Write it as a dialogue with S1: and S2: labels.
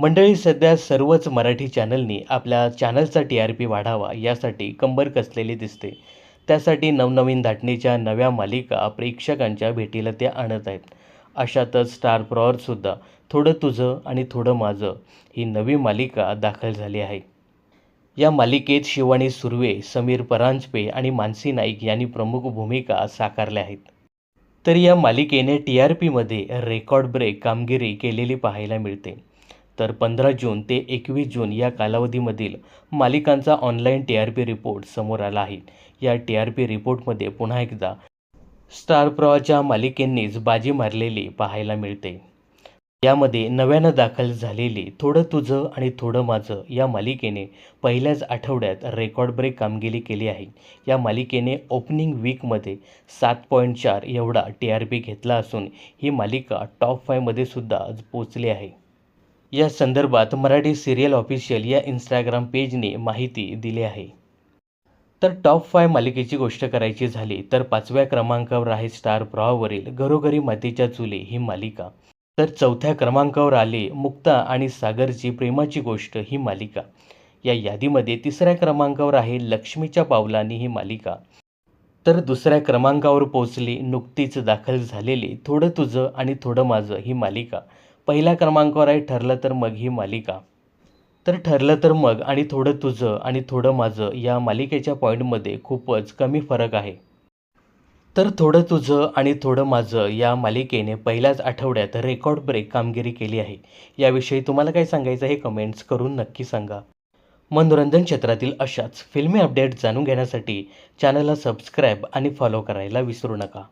S1: मंडळी सध्या सर्वच मराठी चॅनलनी आपल्या चॅनलचा टी आर पी वाढावा यासाठी कंबर कसलेली दिसते. त्यासाठी नवनवीन धाटणीच्या नव्या मालिका प्रेक्षकांच्या भेटीला त्या आणत आहेत. अशातच स्टार प्रॉवरसुद्धा थोडं तुझं आणि थोडं माझं ही नवी मालिका दाखल झाली आहे. या मालिकेत शिवानी सुर्वे समीर परांजपे आणि मानसी नाईक यांनी प्रमुख भूमिका साकारल्या आहेत. तर या मालिकेने टी आर पीमध्ये रेकॉर्ड ब्रेक कामगिरी केलेली पाहायला मिळते. तर पंधरा जून ते एकवीस जून या कालावधीमधील मालिकांचा online T R P report समोर आला आहे. या टी आर पी रिपोर्टमध्ये पुन्हा एकदा स्टार प्रवाच्या मालिकेंनीच बाजी मारलेली पाहायला मिळते. यामध्ये नव्यानं दाखल झालेली थोडं तुझं आणि थोडं माझं या मालिकेने पहिल्याच आठवड्यात रेकॉर्ड ब्रेक कामगिरी केली आहे. या मालिकेने ओपनिंग वीकमध्ये सात पॉईंट चार एवढा टी आर पी घेतला असून ही मालिका टॉप फायमध्ये सुद्धा आज पोचली आहे. या संदर्भात मराठी सिरियल ऑफिशियल या इंस्टाग्राम पेजने माहिती दिली आहे. तर टॉप फाय मालिकेची गोष्ट करायची झाली तर पाचव्या क्रमांकावर आहे स्टार प्रवावरील घरोघरी मातीच्या चुले ही मालिका. तर चौथ्या क्रमांकावर आली मुक्ता आणि सागरची प्रेमाची गोष्ट ही मालिका. या यादीमध्ये तिसऱ्या क्रमांकावर आहे लक्ष्मीच्या पावलांनी ही मालिका. तर दुसऱ्या क्रमांकावर पोचली नुकतीच दाखल झालेली थोडं तुझं आणि थोडं माझं ही मालिका. पहिल्या क्रमांकावर आहे ठरलं तर मग ही मालिका. तर ठरलं तर मग आणि थोडं तुझं आणि थोडं माझं या मालिकेच्या पॉईंटमध्ये खूपच कमी फरक आहे. तर थोडं तुझं आणि थोडं माझं या मालिकेने पहिल्याच आठवड्यात रेकॉर्ड ब्रेक कामगिरी केली आहे. याविषयी तुम्हाला काय सांगायचं हे कमेंट्स करून नक्की सांगा. मनोरंजन क्षेत्रातील अशाच फिल्मी अपडेट जाणून घेण्यासाठी चॅनलला सबस्क्राईब आणि फॉलो करायला विसरू नका.